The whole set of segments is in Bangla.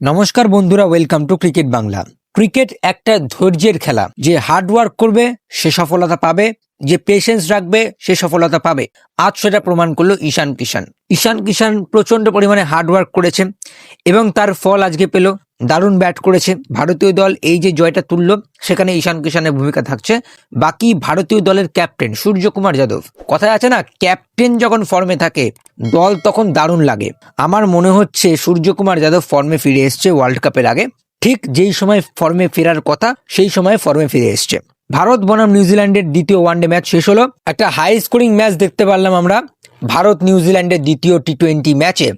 নমস্কার বন্ধুরা welcome to cricket Bangla cricket একটা ধৈর্যের খেলা, যে হার্ড ওয়ার্ক করবে, সে সফলতা পাবে, যে পেশেন্স রাখবে, সে সফলতা পাবে। আজ সেটা প্রমাণ করল ঈশান কিষান। ঈশান কিষান প্রচণ্ড পরিমাণে হার্ডওয়ার্ক করেছে, এবং তার ফল আজকে পেল দারুণ ব্যাট করেছে ভারতীয় দল। এই যে জয়টা তুললো, সেখানে ঈশান কিষানের ভূমিকা থাকছে। বাকি ভারতীয় দলের ক্যাপ্টেন সূর্যকুমার যাদব। কথায় আছে না, ক্যাপ্টেন যখন ফর্মে থাকে, দল তখন দারুণ লাগে। আমার মনে হচ্ছে সূর্যকুমার যাদব ফর্মে ফিরে এসছে ওয়ার্ল্ড কাপের আগে। ঠিক যেই সময় ফর্মে ফেরার কথা, সেই সময় ফর্মে ফিরে এসছে। ভারত বনাম নিউজিল্যান্ডের দ্বিতীয় ওয়ানডে ম্যাচ শেষ হলো। একটা হাই স্কোরিং ম্যাচ দেখতে পারলাম আমরা। ভারত নিউজিল্যান্ডের দ্বিতীয় টি টোয়েন্টি ম্যাচে,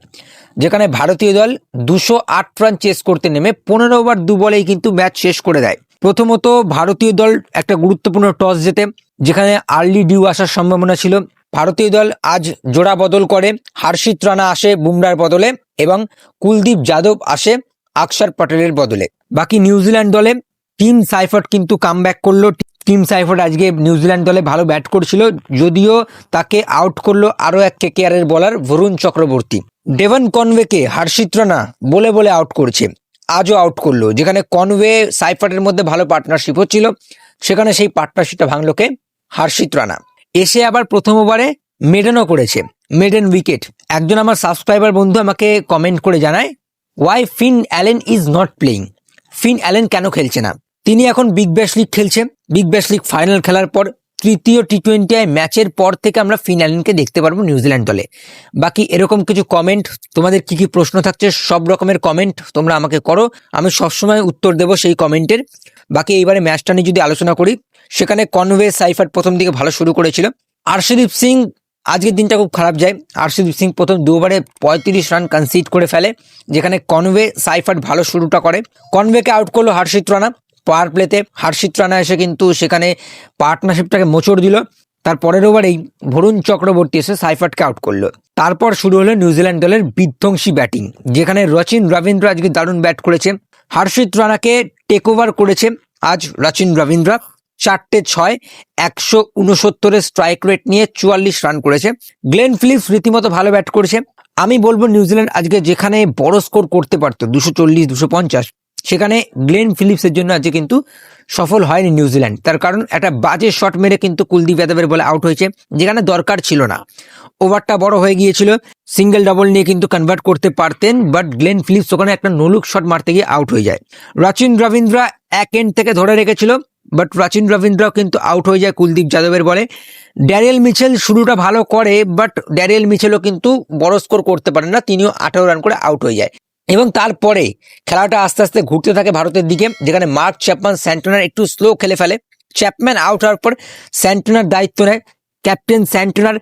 যেখানে ভারতীয় দল দুশো আট রান চেস করতে নেমে পনেরো ওভার দু বলেই কিন্তু ম্যাচ শেষ করে দেয়। প্রথমত ভারতীয় দল একটা গুরুত্বপূর্ণ টস জেতে, যেখানে আর্লি ডিউ আসার সম্ভাবনা ছিল। ভারতীয় দল আজ জোড়া বদল করে, হার্ষিত রানা আসে বুমরার বদলে এবং কুলদীপ যাদব আসে আকসার পটেলের বদলে। বাকি নিউজিল্যান্ড দলে টিম সাইফার্ট কিন্তু কাম করল টিম সাইফার্ট আজকে নিউজিল্যান্ড দলে ভালো ব্যাট করছিল, যদিও তাকে আউট করল আরও এক কেকেআরের বলার বরুণ চক্রবর্তী ডেভন কনওয়েকে হার্ষিত রানা বলে বলে আউট করছে, আজও আউট করল, যেখানে কনওয়ে সাইফার্টের মধ্যে ভালো পার্টনারশিপ হচ্ছিল সেখানে সেই পার্টনারশিপটা ভাঙলোকে হার্ষিত রানা এসে আবার প্রথম ওভারে মেডেনও করেছে মেডেন উইকেট একজন আমার সাবস্ক্রাইবার বন্ধু আমাকে কমেন্ট করে জানায় why Finn Allen is not playing Finn Allen কেন খেলছে না? তিনি এখন বিগ ব্যাশ লিগ খেলছে বিগ ব্যাশ লিগ ফাইনাল খেলার পর তৃতীয় টি টোয়েন্টি ম্যাচের পর থেকে আমরা ফিন অ্যালেনকে দেখতে পারব নিউজিল্যান্ড দলে। বাকি এরকম কিছু কমেন্ট তোমাদের কি কি প্রশ্ন থাকছে সব রকমের কমেন্ট তোমরা আমাকে করো। আমি সবসময় উত্তর দেবো সেই কমেন্টের বাকি এইবারে ম্যাচটা নিয়ে যদি আলোচনা করি, সেখানে কনওয়ে সাইফার প্রথম দিকে ভালো শুরু করেছিল। আর্শদীপ সিং, আজকের দিনটা খুব খারাপ যায়। আর্শদীপ সিং প্রথম দুবারে পঁয়ত্রিশ রান কনসিড করে ফেলে, যেখানে কনওয়ে সাইফার ভালো শুরুটা করে। কনওয়েকে আউট করল হর্ষিত রানা পাওয়ার প্লেতে হর্ষিত রানা এসে কিন্তু সেখানে পার্টনারশিপটাকে মোচড় দিল। তার পরের ওভারেই ভরুণ চক্রবর্তী এসে সাইফার্টকে আউট করল। তারপর শুরু হলো নিউজিল্যান্ড দলের বিধ্বংসী ব্যাটিং, যেখানে রচিন রবীন্দ্র আজকে দারুণ ব্যাট করেছে। হর্ষিত রানাকে টেক ওভার করেছে আজ রচিন রবীন্দ্র। চারটে ছয়, একশো উনসত্তরের স্ট্রাইক রেট নিয়ে চুয়াল্লিশ রান করেছে। গ্লেন ফিলিপস রীতিমতো ভালো ব্যাট করেছে। আমি বলব নিউজিল্যান্ড আজকে যেখানে বড় স্কোর করতে পারতো, দুশো চল্লিশ, দুশো পঞ্চাশ। সেখানে গ্লেন ফিলিপসের জন্য আজকে কিন্তু সফল হয়নি নিউজিল্যান্ড। তার কারণ একটা বাজে শট মেরে কিন্তু কুলদীপ যাদবের বলে আউট হয়েছে, যেখানে দরকার ছিল না। ওভারটা বড় হয়ে গিয়েছিল সিঙ্গেল ডাবল নিয়ে কিন্তু কনভার্ট করতে পারতেন বাট গ্লেন ফিলিপস ওখানে একটা নলুক শট মারতে গিয়ে আউট হয়ে যায়। রচিন রবীন্দ্রা এক এন্ড থেকে ধরে রেখেছিল বাট প্রাচীন রবীন্দ্র কিন্তু আউট হয়ে যায় কুলদীপ যাদবের বলে। ড্যারিয়েল মিচেল শুরুটা ভালো করে বাট ড্যারিয়েল মিচেলও কিন্তু বড় স্কোর করতে পারেন না, তিনিও আঠারো রান করে আউট হয়ে যায়। এবং তারপরে খেলাটা আস্তে আস্তে ঘুরতে থাকে ভারতের দিকে, যেখানে মার্ক চ্যাপম্যান স্যান্টনার একটু স্লো খেলে ফেলে। চ্যাপম্যান আউট হওয়ার পর স্যান্টনার দায়িত্ব নেয়। ক্যাপ্টেন স্যান্টনার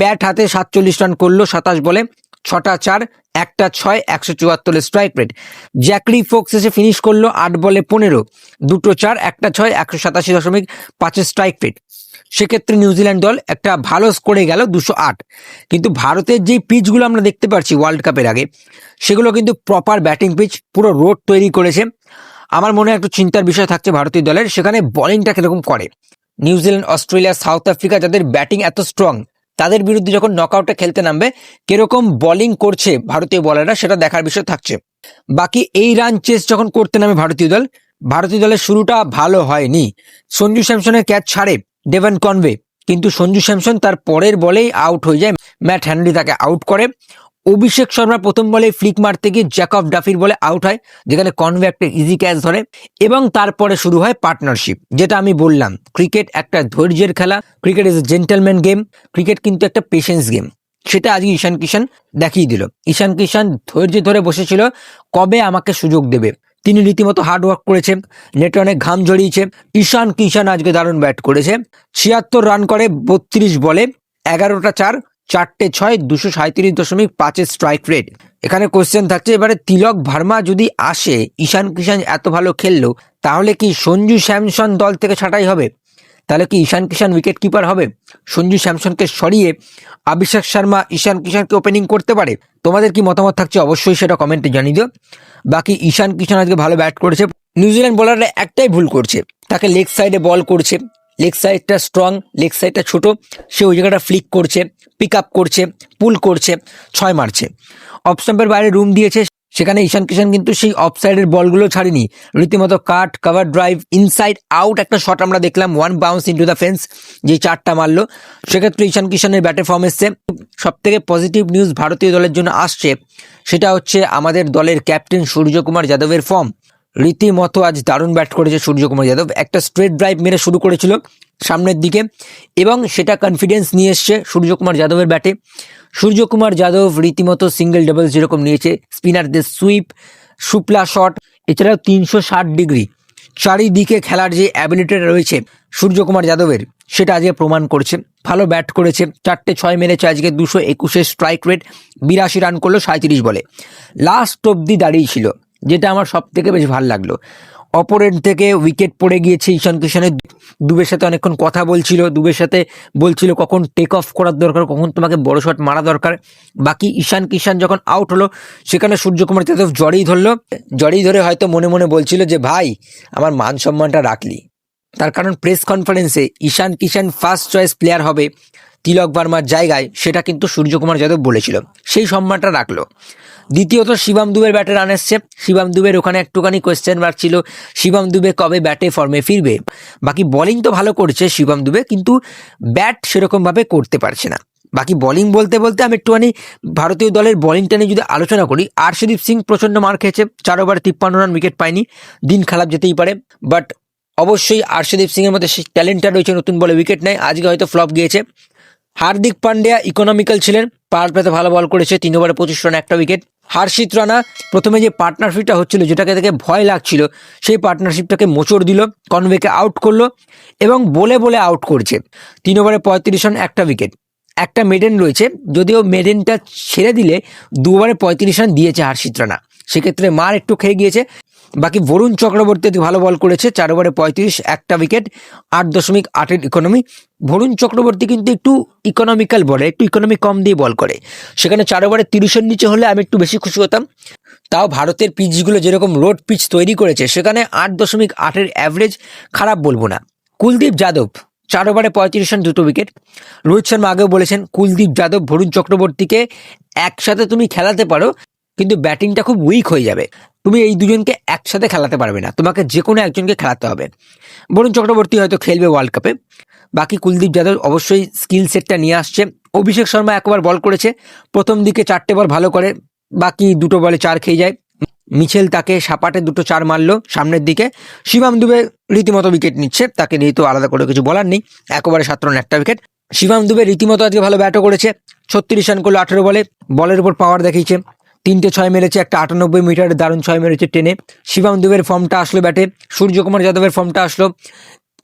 ব্যাট হাতে সাতচল্লিশ রান করল সাতাশ বলে। ছটা চার, একটা ছয়, একশো চুয়াত্তরের স্ট্রাইক রেট জ্যাকরি ফোক্স এসে ফিনিশ করল আট বলে পনেরো। দুটো চার, একটা ছয়, একশো সাতাশি দশমিক পাঁচের স্ট্রাইক রেট সেক্ষেত্রে নিউজিল্যান্ড দল একটা ভালো স্কোরে গেল দুশো আট। কিন্তু ভারতের যেই পিচগুলো আমরা দেখতে পাচ্ছি ওয়ার্ল্ড কাপের আগে, সেগুলো কিন্তু প্রপার ব্যাটিং পিচ পুরো রোড তৈরি করেছে। আমার মনে একটু চিন্তার বিষয় থাকছে ভারতীয় দলের, সেখানে বোলিংটা কীরকম করে? New Zealand Australia South Africa যাদের ব্যাটিং এত স্ট্রং তাদের বিরুদ্ধে যখন নকআউটে খেলতে নামবে, কীরকম বলিং করছে ভারতীয় বলাররা সেটা দেখার বিষয় থাকছে। বাকি এই রান চেস যখন করতে নামে ভারতীয় দল, ভারতীয় দলের শুরুটা ভালো হয়নি। সঞ্জু স্যামসনের ক্যাচ ছাড়ে ডেভন কনভে কিন্তু সঞ্জু স্যামসন তার পরের বলেই আউট হয়ে যায়। ম্যাট হ্যান্ডি তাকে আউট করে। অভিষেক শর্মা প্রথম বলে ফ্লিক মারতে গিয়ে জ্যাকব ডাফির বলে আউট হয়, যেখানে কনওয়ে একটা ইজি ক্যাচ ধরে এবং তারপরে শুরু হয় পার্টনারশিপ যেটা আমি বললাম। ক্রিকেট একটা ধৈর্যের খেলা cricket is a gentleman game cricket কিন্তু একটা পেশেন্স গেম সেটা আজকে ঈশান কিষান দেখিয়ে দিল। ঈশান কিষান ধৈর্য ধরে বসেছিল, কবে আমাকে সুযোগ দেবে? তিনি রীতিমতো হার্ড ওয়ার্ক করেছে নেটে অনেক ঘাম জড়িয়েছে। ঈশান কিষান আজকে দারুণ ব্যাট করেছে। ছিয়াত্তর রান করে বত্রিশ বলে এগারোটা চার চারটে ছয়, দুশো সাঁত্রিশ দশমিক পাঁচের স্ট্রাইক রেট এখানে কোশ্চেন থাকছে, এবারে তিলক ভার্মা যদি আসে, ঈশান কিষান এত ভালো খেললো, তাহলে কি সঞ্জু স্যামসন দল থেকে ছাঁটাই হবে? তাহলে কি ঈশান কিষান উইকেট কিপার হবে? সঞ্জু স্যামসনকে সরিয়ে অভিষেক শর্মা ঈশান কিষানকে ওপেনিং করতে পারে? তোমাদের কি মতামত থাকছে অবশ্যই সেটা কমেন্টে জানিয়ে দিও। বাকি ঈশান কিষান আজকে ভালো ব্যাট করেছে। নিউজিল্যান্ড বোলাররা একটাই ভুল করছে। তাকে লেগ সাইডে বল করছে। লেগ সাইডটা স্ট্রং লেগ সাইডটা ছোটো। সে ওই জায়গাটা ফ্লিক করছে পিক আপ করছে পুল করছে, ছয় মারছে। অফ স্টাম্পের বাইরে রুম দিয়েছে। সেখানে ঈশান কিষান কিন্তু সেই অফ সাইডের বলগুলো ছাড়েনি। রীতিমতো cut cover drive inside out একটা শট আমরা দেখলাম one bounce into the fence যে চারটা মারলো। সেক্ষেত্রে ঈশান কিষানের ব্যাটে ফর্ম এসছে। সব থেকে পজিটিভ নিউজ ভারতীয় দলের জন্য আসছে, সেটা হচ্ছে আমাদের দলের ক্যাপ্টেন সূর্যকুমার যাদবের ফর্ম রীতিমতো আজ দারুণ ব্যাট করেছে সূর্যকুমার যাদব। একটা স্ট্রেট ড্রাইভ মেরে শুরু করেছিল সামনের দিকে এবং সেটা কনফিডেন্স নিয়ে এসছে সূর্যকুমার যাদবের ব্যাটে। সূর্যকুমার যাদব রীতিমতো সিঙ্গেল ডাবল যেরকম নিয়েছে স্পিনারদের সুইপ সুপলা শট এছাড়াও তিনশো ষাট ডিগ্রি চারিদিকে খেলার যে অ্যাবিলিটিটা রয়েছে সূর্যকুমার যাদবের, সেটা আজকে প্রমাণ করছে। ভালো ব্যাট করেছে, চারটে ছয় মেরেছে আজকে দুশো একুশের স্ট্রাইক রেট বিরাশি রান করল সাঁত্রিশ বলে। লাস্ট অবধি দাঁড়িয়েছিল। যেটা আমার সব থেকে বেশ ভালো লাগল। অপরেন্ট থেকে উইকেট পড়ে গিয়েছে ঈশান কিষানের। দুবের সাথে অনেকক্ষণ কথা বলছিল, দুবের সাথে বলছিল কখন টেক অফ করার দরকার, কখন তোমাকে বড় শট মারা দরকার। বাকি ঈশান কিষান যখন আউট হলো, সেখানে সূর্যকুমার যাদব জড়েই ধরলো। জড়েই ধরে হয়তো মনে মনে বলছিল যে, ভাই, আমার মান সম্মানটা রাখলি। তার কারণ প্রেস কনফারেন্সে Ishan Kishan first choice player হবে। তিলক বার্মার জায়গায় সেটা কিন্তু সূর্যকুমার যাদব বলেছিল। সেই সম্মানটা রাখল। দ্বিতীয়ত, শিবাম দুবের ব্যাটে রান এসছে। শিবাম দুবের ওখানে একটুখানি কোয়েশ্চেন মার্ক ছিল, শিবাম দুবে কবে ব্যাটে ফর্মে ফিরবে? বাকি বোলিং তো ভালো করছে শিবাম দুবে, কিন্তু ব্যাট সেরকমভাবে করতে পারছে না। বাকি বোলিং বলতে বলতে আমি একটুখানি ভারতীয় দলের বোলিংটা নিয়ে যদি আলোচনা করি, আরশদীপ সিং প্রচণ্ড মার খেয়েছে, চার ওভার তিপ্পান্ন রান উইকেট পায়নি, দিন খারাপ যেতেই পারে। বাট অবশ্যই আরশদীপ সিংয়ের মধ্যে সেই ট্যালেন্টটা রয়েছে, নতুন বলে উইকেট নেয়, আজকে হয়তো ফ্লপ গিয়েছে। হার্দিক পান্ডিয়া ইকোনমিক্যাল ছিলেন। পাওয়ার প্লেতে ভালো বল করেছে তিন ওভারে পঁচিশ রান একটা উইকেট হার্ষিত রানা প্রথমে যে পার্টনারশিপটা হচ্ছিল, যেটাকে থেকে ভয় লাগছিল, সেই পার্টনারশিপটাকে মোচড় দিল কনভেকে আউট করল এবং বলে বলে আউট করছে। তিন ওভারে পঁয়ত্রিশ রান একটা উইকেট একটা মেডেন রয়েছে, যদিও মেডেনটা ছেড়ে দিলে দু ওভারে পঁয়ত্রিশ রান দিয়েছে হার্ষিত রানা। সেক্ষেত্রে মার একটু খেয়ে গিয়েছে বাকি বরুণ চক্রবর্তী ভালো বল করেছে, চার ওভারে পঁয়ত্রিশ, একটা উইকেট আট দশমিক আটের ইকোনমি বরুণ চক্রবর্তী কিন্তু একটু ইকোনমিক্যাল বলে একটু ইকোনমি কম দিয়ে বল করে। সেখানে চার ওভারে তিরিশের নিচে হলে আমি একটু বেশি খুশি হতাম। তাও ভারতের পিচগুলো যেরকম রোড পিচ তৈরি করেছে, সেখানে আট দশমিক আটের অ্যাভারেজ খারাপ বলব না। কুলদীপ যাদব, চার ওভারে পঁয়ত্রিশ রান দুটো উইকেট রোহিত শর্মা আগেও বলেছেন, কুলদীপ যাদব, বরুণ চক্রবর্তীকে একসাথে তুমি খেলাতে পারো। কিন্তু ব্যাটিংটা খুব উইক হয়ে যাবে। তুমি এই দুজনকে একসাথে খেলাতে পারবে না। তোমাকে যে কোনো একজনকে খেলাতে হবে। বরুণ চক্রবর্তী হয়তো খেলবে ওয়ার্ল্ড কাপে বাকি কুলদীপ যাদব অবশ্যই স্কিল সেটটা নিয়ে আসছে। অভিষেক শর্মা একবার বল করেছে। প্রথম দিকে চারটে বল ভালো করে। বাকি দুটো বলে চার খেয়ে যায়। মিছেল তাকে সাপাটে দুটো চার মারলো সামনের দিকে। শিবাম দুবে রীতিমতো উইকেট নিচ্ছে। তাকে নিয়ে তো আলাদা করে কিছু বলার নেই। একবারে সাত রান একটা উইকেট শিবাম দুবে রীতিমতো আজকে ভালো ব্যাটও করেছে। ছত্রিশ রান করল আঠেরো বলে বলের উপর পাওয়ার দেখিয়েছে। তিনটে ছয় মেরেছে, একটা আটানব্বই মিটারের দারুণ ছয় মেরেছে টেনে। শিবাম দুবের ফর্মটা আসলো ব্যাটে, সূর্যকুমার যাদবের ফর্মটা আসলো।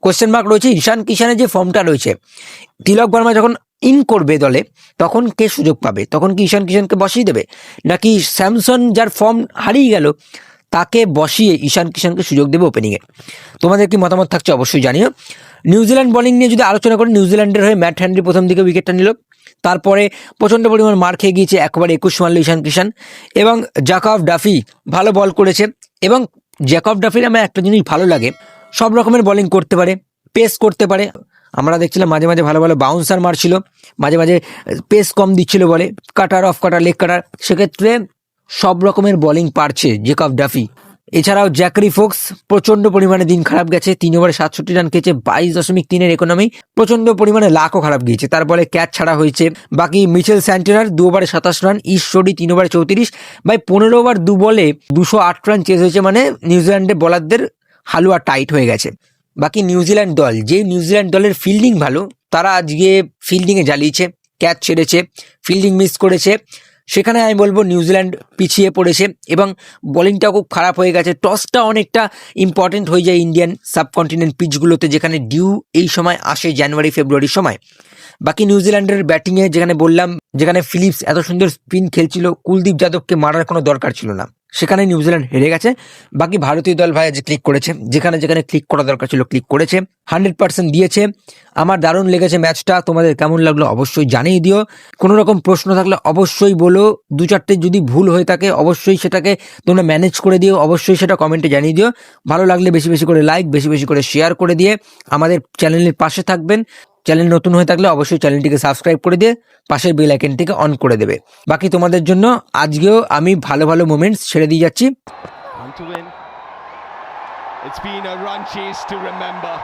কোশ্চেন মার্ক রয়েছে, ঈশান কিষানের যে ফর্মটা রয়েছে, তিলক বর্মা যখন ইন করবে দলে, তখন কে সুযোগ পাবে? তখন কি ঈশান কিষানকে বসিয়ে দেবে? নাকি স্যামসন যার ফর্ম হারিয়ে গেল, তাকে বসিয়ে ঈশান কিষানকে সুযোগ দেবে ওপেনিংয়ে তোমাদের কি মতামত থাকছে অবশ্যই জানিও। নিউজিল্যান্ড বলিং নিয়ে যদি আলোচনা করি, নিউজিল্যান্ডের হয়ে ম্যাট হ্যান্ডি প্রথম দিকে উইকেটটা নিল। তারপরে প্রচণ্ড পরিমাণ মার খেয়ে গিয়েছে একবার একুশ মারল ঈশান কিষান এবং জাকব ডাফি ভালো বল করেছে। এবং জ্যাকব ডাফির আমার একটা জিনিস ভালো লাগে, সব রকমের বোলিং করতে পারে পেস করতে পারে। আমরা দেখছিলাম মাঝে মাঝে ভালো ভালো বাউন্সার মারছিল, মাঝে মাঝে পেস কম দিচ্ছিল বলে কাটার অফ কাটার লেগ কাটার সেক্ষেত্রে সব রকমের বোলিং পারছে জেকব ডাফি। এছাড়াও জ্যাকরি ফোক্স প্রচণ্ড পরিমাণে দিন খারাপ গেছে, তিন ওভারে সাতষট্টি রান খেয়েছে, বাইশ দশমিক তিনের ইকোনমি প্রচণ্ড পরিমাণে লাখও খারাপ গিয়েছে। তার বলে ক্যাচ ছাড়া হয়েছে। বাকি মিচেল স্যান্টেনার দু ওভারে সাতাশ রান ঈশ্বরী তিন ওভারে চৌত্রিশ। বাই পনেরো ওভার দু বলে দুশো আট রান চেস হয়েছে মানে নিউজিল্যান্ডের বলারদের হালুয়া টাইট হয়ে গেছে। বাকি নিউজিল্যান্ড দল যে নিউজিল্যান্ড দলের ফিল্ডিং ভালো, তারা আজকে ফিল্ডিংয়ে জ্বালিয়েছে, ক্যাচ ছেড়েছে ফিল্ডিং মিস করেছে। সেখানে আমি বলব নিউজিল্যান্ড পিছিয়ে পড়েছে এবং বোলিংটাও খুব খারাপ হয়ে গেছে। টসটা অনেকটা ইম্পর্টেন্ট হয়ে যায় ইন্ডিয়ান সাবকন্টিনেন্ট পিচগুলোতে যেখানে ডিউ এই সময় আসে জানুয়ারি ফেব্রুয়ারির সময়। বাকি নিউজিল্যান্ডের ব্যাটিংয়ে যেখানে বললাম, যেখানে ফিলিপস এত সুন্দর স্পিন খেলছিল, কুলদীপ যাদবকে মারার কোনো দরকার ছিল না। সেখানে নিউজিল্যান্ড হেরে গেছে। বাকি ভারতীয় দল ভাই আজ ক্লিক করেছে, যেখানে যেখানে ক্লিক করা দরকার ছিল ক্লিক করেছে। হান্ড্রেড পার্সেন্ট দিয়েছে। আমার দারুণ লেগেছে ম্যাচটা তোমাদের কেমন লাগল অবশ্যই জানিয়ে দিও। কোনো রকম প্রশ্ন থাকলে অবশ্যই বলো। দু চারটে যদি ভুল হয়ে থাকে, অবশ্যই সেটাকে তোমরা ম্যানেজ করে দিও। অবশ্যই সেটা কমেন্টে জানিয়ে দিও। ভালো লাগলে বেশি বেশি করে লাইক বেশি বেশি করে শেয়ার করে দিয়ে আমাদের চ্যানেলের পাশে থাকবেন। চ্যানেল নতুন হয়ে থাকলে অবশ্যই চ্যানেলটিকে সাবস্ক্রাইব করে দিয়ে পাশের বেল আইকনটিকে অন করে দেবে বাকি তোমাদের জন্য আজকেও আমি ভালো ভালো মোমেন্টস ছেড়ে দিয়ে যাচ্ছি. It's been a run chase to remember.